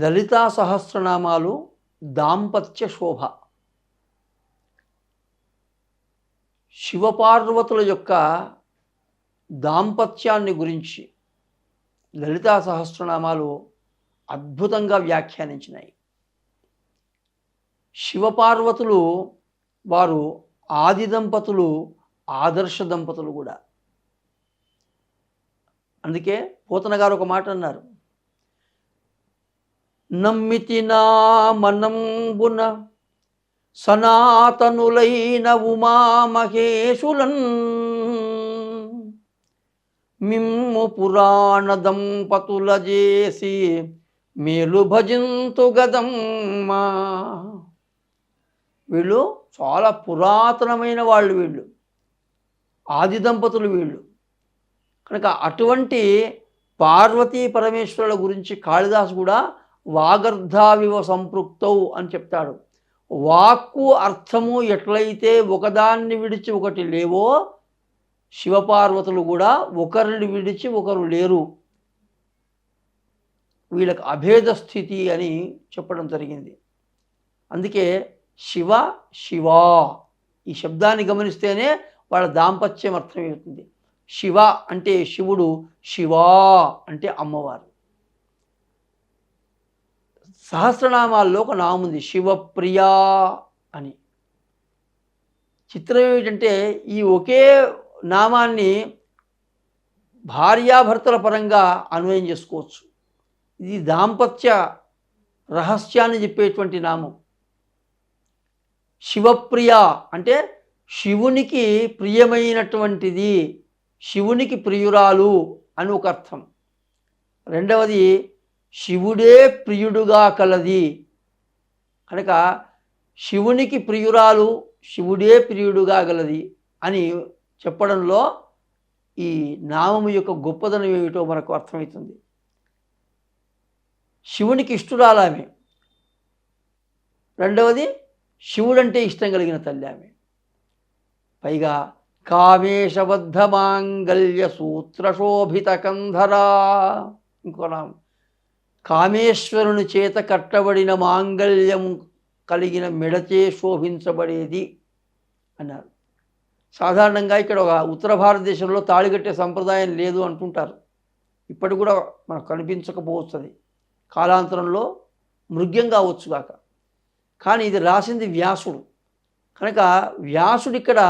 లలితా సహస్రనామాలు దాంపత్య శోభ. శివపార్వతుల యొక్క దాంపత్యాన్ని గురించి లలితా సహస్రనామాలు అద్భుతంగా వ్యాఖ్యానించినాయి. శివపార్వతులు వారు ఆది దంపతులు ఆదర్శ దంపతులు కూడా. అందుకే పోతన గారు ఒక మాట అన్నారు. నమ్మితి నా మనంబున సనాతనులైన ఉమామహేశులన్. మిమ్ము పురాణ దంపతుల చేసి మేలు భజింతు గదమ్మా. వీళ్ళు చాలా పురాతనమైన వాళ్ళు వీళ్ళు. ఆది దంపతులు వీళ్ళు. కనుక అటువంటి పార్వతీ పరమేశ్వరుల గురించి కాళిదాసు కూడా వాగర్ధావివ సంపృక్తౌ అని చెప్తాడు. వాక్కు అర్థము ఎట్లయితే ఒకదాన్ని విడిచి ఒకటి లేవో శివపార్వతులు కూడా ఒకరిని విడిచి ఒకరు లేరు. వీళ్ళకి అభేద స్థితి అని చెప్పడం జరిగింది. అందుకే శివ శివా ఈ శబ్దాన్ని గమనిస్తేనే వాళ్ళ దాంపత్యం అర్థమవుతుంది. శివ అంటే శివుడు శివా అంటే అమ్మవారు. సహస్రనామాల్లో ఒక నామం ఉంది శివప్రియా అని. చిత్రం ఏమిటంటే ఈ ఒకే నామాన్ని భార్యాభర్తల పరంగా అన్వయం చేసుకోవచ్చు. ఇది దాంపత్య రహస్యాన్ని చెప్పేటువంటి నామం. శివప్రియ అంటే శివునికి ప్రియమైనటువంటిది శివునికి ప్రియురాలు అని ఒక అర్థం. రెండవది శివుడే ప్రియుడుగా కలది. కనుక శివునికి ప్రియురాలు శివుడే ప్రియుడుగా గలది అని చెప్పడంలో ఈ నామము యొక్క గొప్పదనం ఏమిటో మనకు అర్థమవుతుంది. శివునికి ఇష్టురాలు ఆమె. రెండవది శివుడంటే ఇష్టం కలిగిన తల్లి ఆమె. పైగా కామేశబద్ధ మాంగల్య సూత్రశోభిత కంధరా. ఇంకో నామం. కామేశ్వరుని చేత కట్టబడిన మాంగళ్యం కలిగిన మెడచే శోభించబడేది అన్నారు. సాధారణంగా ఇక్కడ ఒక ఉత్తర భారతదేశంలో తాళిగట్టే సంప్రదాయం లేదు అంటుంటారు. ఇప్పటికి కూడా మనకు కనిపించకపోవస్తుంది కాలాంతరంలో మృగ్యం కావచ్చుగాక కానీ ఇది రాసింది వ్యాసుడు. కనుక వ్యాసుడు ఇక్కడ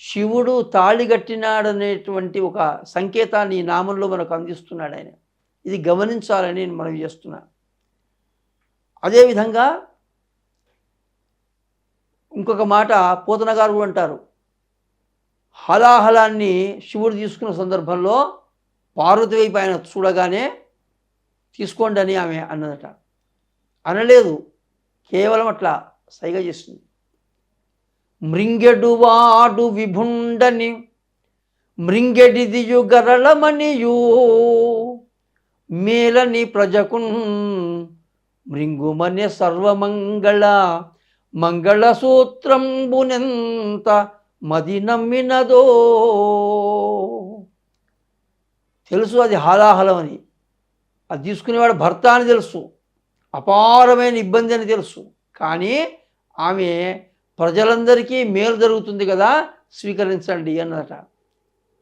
శివుడు తాళిగట్టినాడనేటువంటి ఒక సంకేతాన్ని ఈ నామంలో మనకు అందిస్తున్నాడు ఆయన. ఇది గమనించాలని నేను మనం చేస్తున్నా. అదేవిధంగా ఇంకొక మాట పోతన గారు కూడా అంటారు. హలాహలాన్ని శివుడు తీసుకున్న సందర్భంలో పార్వతి వైపు ఆయన చూడగానే తీసుకోండి అని ఆమె అన్నదట. అనలేదు కేవలం అట్లా సైగ చేస్తుంది మృంగెడు వాడు విభుండని మృంగెడిదియు గరళమణియు మేలని ప్రజకున్ మృంగుమనే సర్వమంగళ మంగళసూత్రంబునెంత మది నమ్మినదో. తెలుసు అది హాలాహలం అని. అది తీసుకునేవాడు భర్త అని తెలుసు. అపారమైన ఇబ్బంది అని తెలుసు. కానీ ఆమె ప్రజలందరికీ మేలు జరుగుతుంది కదా స్వీకరించండి అన్నట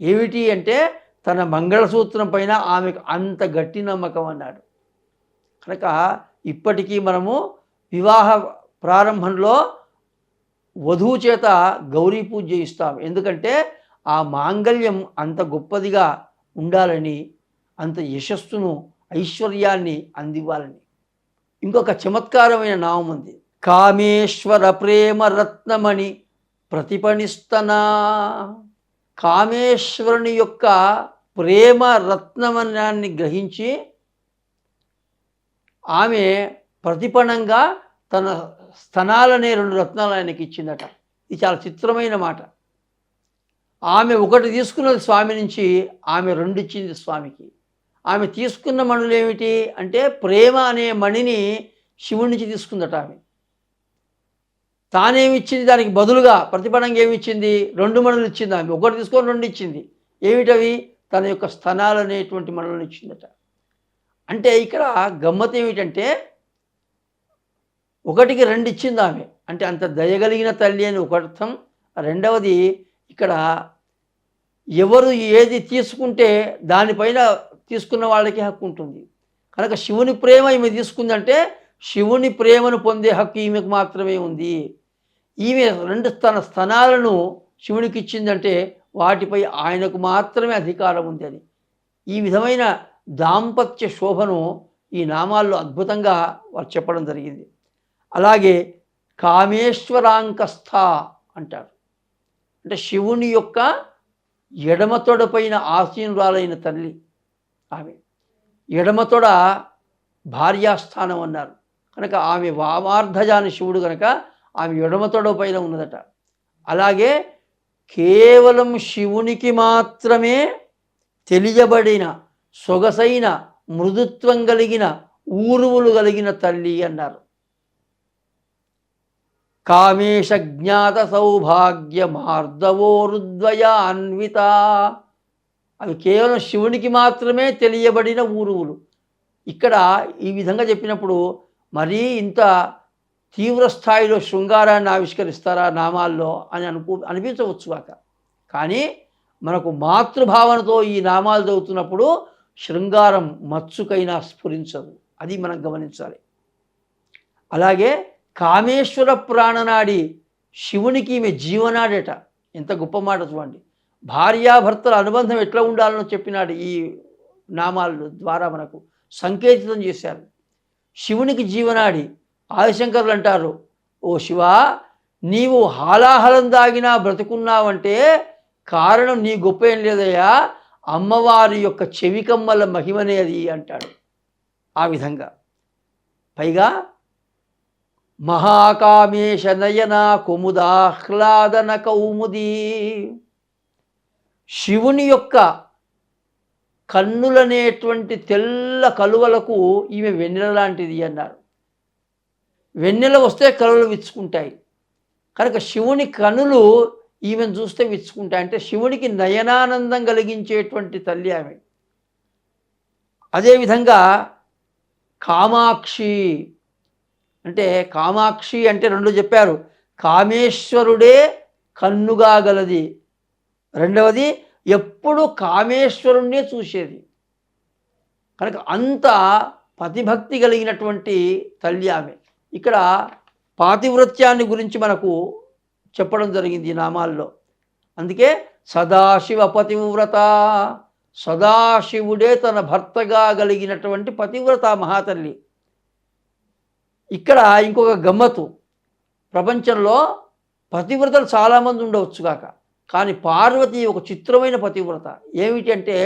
ఏమిటి అంటే తన మంగళసూత్రం పైన ఆమెకు అంత గట్టి నమ్మకం అన్నాడు. కనుక ఇప్పటికీ మనము వివాహ ప్రారంభంలో వధువు చేత గౌరీ పూజ చేయిస్తాం. ఎందుకంటే ఆ మాంగళ్యం అంత గొప్పదిగా ఉండాలని అంత యశస్సును ఐశ్వర్యాన్ని అందివ్వాలని. ఇంకొక చమత్కారమైన నామం ఉంది. కామేశ్వర ప్రేమ రత్నమణి ప్రతిపణిస్తనా. కామేశ్వరుని యొక్క ప్రేమ రత్నమనాన్ని గ్రహించి ఆమె ప్రతిపణంగా తన స్థనాలనే రెండు రత్నాలు ఆయనకి ఇచ్చిందట. ఇది చాలా చిత్రమైన మాట. ఆమె ఒకటి తీసుకున్నది స్వామి నుంచి ఆమె రెండు ఇచ్చింది స్వామికి. ఆమె తీసుకున్న మణులు ఏమిటి అంటే ప్రేమ అనే మణిని శివుడి నుంచి తీసుకుందట ఆమె. తానేమిచ్చింది దానికి బదులుగా ప్రతిపణంగా ఏమిచ్చింది రెండు మణులు ఇచ్చింది ఆమె. ఒకటి తీసుకొని రెండు ఇచ్చింది. ఏమిటవి? తన యొక్క స్థనాలు అనేటువంటి మనల్ని ఇచ్చిందట. అంటే ఇక్కడ గమ్మత్ ఏమిటంటే ఒకటికి రెండు ఇచ్చింది ఆమె. అంటే అంత దయగలిగిన తల్లి అని ఒక అర్థం. రెండవది ఇక్కడ ఎవరు ఏది తీసుకుంటే దానిపైన తీసుకున్న వాళ్ళకి హక్కు ఉంటుంది. కనుక శివుని ప్రేమ ఈమె తీసుకుందంటే శివుని ప్రేమను పొందే హక్కు ఈమెకు మాత్రమే ఉంది. ఈమె రెండు తన స్థనాలను శివునికి ఇచ్చిందంటే వాటిపై ఆయనకు మాత్రమే అధికారం ఉంది అని. ఈ విధమైన దాంపత్య శోభను ఈ నామాల్లో అద్భుతంగా వారు చెప్పడం జరిగింది. అలాగే కామేశ్వరాంకస్థ అంటారు. అంటే శివుని యొక్క ఎడమతొడపైన ఆసీనురాలైన తల్లి ఆమె. ఎడమతొడ భార్యాస్థానం అన్నారు. కనుక ఆమె వామార్ధజాని శివుడు కనుక ఆమె ఎడమతొడ పైన ఉన్నదట. అలాగే కేవలం శివునికి మాత్రమే తెలియబడిన సొగసైన మృదుత్వం కలిగిన ఊరువులు కలిగిన తల్లి అన్నారు. కామేశ జ్ఞాత సౌభాగ్య మార్దవోరుద్వయ అన్విత. అవి కేవలం శివునికి మాత్రమే తెలియబడిన ఊరువులు. ఇక్కడ ఈ విధంగా చెప్పినప్పుడు మరీ ఇంత తీవ్ర స్థాయిలో శృంగారాన్ని ఆవిష్కరిస్తారా నామాల్లో అని అనుకో అనిపించవచ్చు కాక కానీ మనకు మాతృభావనతో ఈ నామాలు చదువుతున్నప్పుడు శృంగారం మచ్చుకైనా స్ఫురించదు. అది మనం గమనించాలి. అలాగే కామేశ్వర ప్రాణనాడి శివునికి ఈమె జీవనాడేట. ఎంత గొప్ప మాట చూడండి. భార్యాభర్తల అనుబంధం ఎట్లా ఉండాలని చెప్పినాడు ఈ నామాల ద్వారా మనకు సంకేతితం చేశారు. శివునికి జీవనాడి ఆదిశంకరులు అంటారు ఓ శివ నీవు హాలాహలం దాగినా బ్రతుకున్నావంటే కారణం నీ గొప్ప ఏం లేదయ్యా అమ్మవారి యొక్క చెవికమ్మల మహిమనే అది అంటాడు. ఆ విధంగా. పైగా మహాకామేశ నయన కుముదాహ్లాదన కౌముది శివుని యొక్క కన్నులనేటువంటి తెల్ల కలువలకు ఈమె వెన్నెల లాంటిది అన్నారు. వెన్నెల వస్తే కనులు విచ్చుకుంటాయి. కనుక శివుని కనులు ఈమెను చూస్తే విచ్చుకుంటాయి. అంటే శివునికి నయనానందం కలిగించేటువంటి తల్లి ఆమె. అదేవిధంగా కామాక్షి. అంటే కామాక్షి అంటే రెండు చెప్పారు. కామేశ్వరుడే కన్నుగా గలది. రెండవది ఎప్పుడు కామేశ్వరుణ్ణే చూసేది. కనుక అంత పతిభక్తి కలిగినటువంటి తల్లి ఆమె. ఇక్కడ పాతివృత్యాన్ని గురించి మనకు చెప్పడం జరిగింది ఈ నామాల్లో. అందుకే సదాశివ పతివ్రత సదాశివుడే తన భర్తగా కలిగినటువంటి పతివ్రత మహాతల్లి. ఇక్కడ ఇంకొక గమ్మత్తు. ప్రపంచంలో పతివ్రతలు చాలామంది ఉండవచ్చు కాక. కానీ పార్వతి ఒక చిత్రమైన పతివ్రత. ఏమిటి అంటే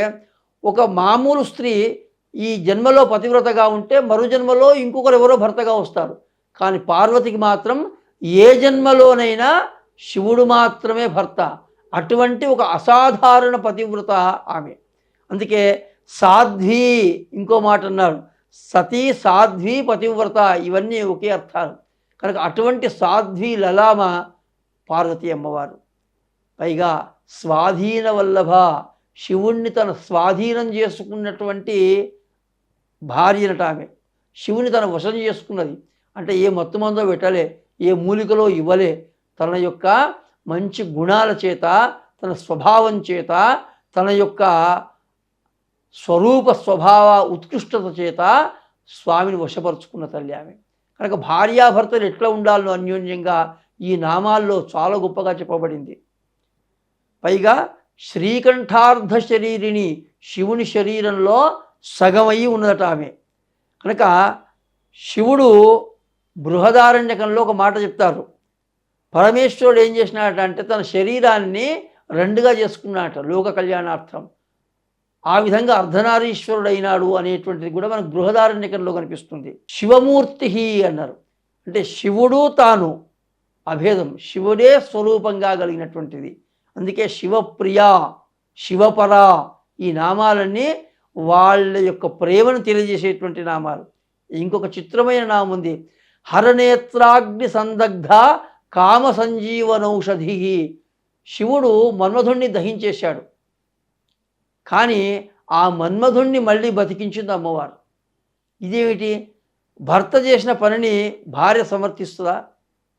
ఒక మామూలు స్త్రీ ఈ జన్మలో పతివ్రతగా ఉంటే మరో జన్మలో ఇంకొకరు ఎవరో భర్తగా వస్తారు. కానీ పార్వతికి మాత్రం ఏ జన్మలోనైనా శివుడు మాత్రమే భర్త. అటువంటి ఒక అసాధారణ పతివ్రత ఆమె. అందుకే సాధ్వి ఇంకో మాట అన్నారు. సతీ సాధ్వి పతివ్రత ఇవన్నీ ఒకే అర్థాలు. కనుక అటువంటి సాధ్వి లలామ పార్వతి అమ్మవారు. పైగా స్వాధీన వల్లభ శివుణ్ణి తన స్వాధీనం చేసుకున్నటువంటి భార్యనట ఆమె. శివుని తన వశం చేసుకున్నది. అంటే ఏ మొత్తమందో పెట్టలే ఏ మూలికలో ఇవ్వలే. తన యొక్క మంచి గుణాల చేత తన స్వభావం చేత తన యొక్క స్వరూప స్వభావ ఉత్కృష్టత చేత స్వామిని వశపరుచుకున్న తల్లి ఆమె. కనుక భార్యాభర్తలు ఎట్లా ఉండాలో అన్యోన్యంగా ఈ నామాల్లో చాలా గొప్పగా చెప్పబడింది. పైగా శ్రీకంఠార్ధ శరీరిని శివుని శరీరంలో సగమై ఉన్నదట ఆమె. కనుక శివుడు బృహదారణ్యకంలో ఒక మాట చెప్తారు. పరమేశ్వరుడు ఏం చేసినాడట అంటే తన శరీరాన్ని రెండుగా చేసుకున్నాడట లోక కళ్యాణార్థం. ఆ విధంగా అర్ధనారీశ్వరుడైనాడు అనేటువంటిది కూడా మనకు బృహదారణ్యకంలో కనిపిస్తుంది. శివమూర్తి అన్నారు. అంటే శివుడు తాను అభేదం. శివుడే స్వరూపంగా కలిగినటువంటిది. అందుకే శివప్రియ శివపర ఈ నామాలన్నీ వాళ్ళ యొక్క ప్రేమను తెలియజేసేటువంటి నామాలు. ఇంకొక చిత్రమైన నామం ఉంది హరనేత్రాగ్ని సందగ్ధ కామ సంజీవనౌషధి శివుడు మన్మధుణ్ణి దహించేశాడు. కానీ ఆ మన్మధుణ్ణి మళ్ళీ బతికించింది అమ్మవారు. ఇదేమిటి? భర్త చేసిన పనిని భార్య సమర్థిస్తుందా?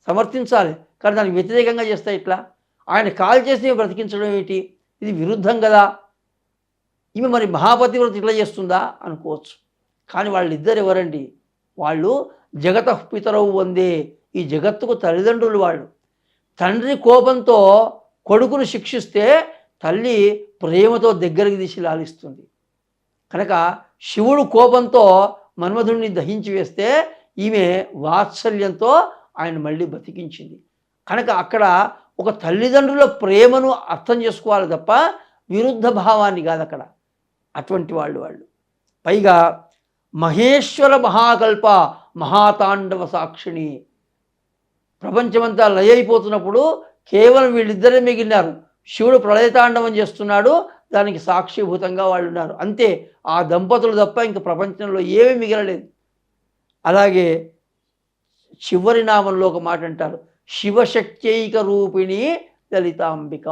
సమర్థించాలి. కానీ దానికి వ్యతిరేకంగా చేస్తా ఇట్లా? ఆయన కాల్ చేసి బ్రతికించడం ఏమిటి? ఇది విరుద్ధం కదా. ఈమె మరి మహాపతివ్రత ఇట్లా చేస్తుందా? అనుకోవచ్చు. కానీ వాళ్ళిద్దరు ఎవరండి వాళ్ళు జగత పితరవు వందే ఈ జగత్తుకు తల్లిదండ్రులు వాళ్ళు. తండ్రి కోపంతో కొడుకును శిక్షిస్తే తల్లి ప్రేమతో దగ్గరికి తీసి లాలిస్తుంది. కనుక శివుడు కోపంతో మన్మధుడిని దహించి వేస్తే ఈమె వాత్సల్యంతో ఆయన మళ్ళీ బతికించింది. కనుక అక్కడ ఒక తల్లిదండ్రుల ప్రేమను అర్థం చేసుకోవాలి తప్ప విరుద్ధ భావాన్ని కాదు అక్కడ అటువంటి వాళ్ళు వాళ్ళు. పైగా మహేశ్వర మహాకల్ప మహాతాండవ సాక్షిణి ప్రపంచమంతా లయ అయిపోతున్నప్పుడు కేవలం వీళ్ళిద్దరే మిగిలినారు. శివుడు ప్రళయతాండవం చేస్తున్నాడు దానికి సాక్షిభూతంగా వాళ్ళు ఉన్నారు అంతే ఆ దంపతులు తప్ప ఇంక ప్రపంచంలో ఏమీ మిగలలేదు. అలాగే చివరి నామంలో ఒక మాట అంటారు శివశక్త్యైక రూపిణి లలితాంబిక.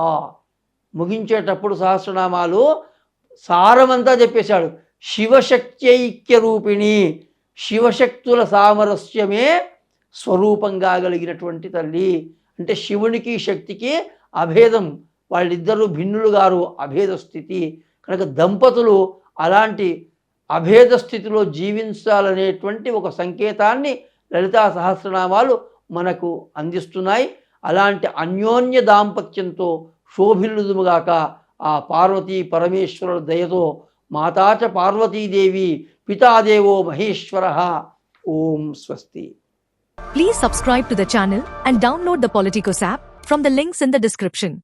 ముగించేటప్పుడు సహస్రనామాలు సారమంతా చెప్పేశాడు. శివశక్త్యైక్య రూపిణి శివశక్తుల సామరస్యమే స్వరూపంగా కలిగినటువంటి తల్లి. అంటే శివునికి శక్తికి అభేదం. వాళ్ళిద్దరూ భిన్నులు గారు అభేద స్థితి. కనుక దంపతులు అలాంటి అభేద స్థితిలో జీవించాలనేటువంటి ఒక సంకేతాన్ని లలితా సహస్రనామాలు మనకు అందిస్తున్నాయి. అలాంటి అన్యోన్య దాంపత్యంతో శోభిల్లుదుముగాక ఆ పార్వతీ పరమేశ్వరుల దయతో माता च पार्वती देवी, पिता देवो महेश्वर। ओम स्वस्ति। Please subscribe to the channel and download the Politicos app from the links in the description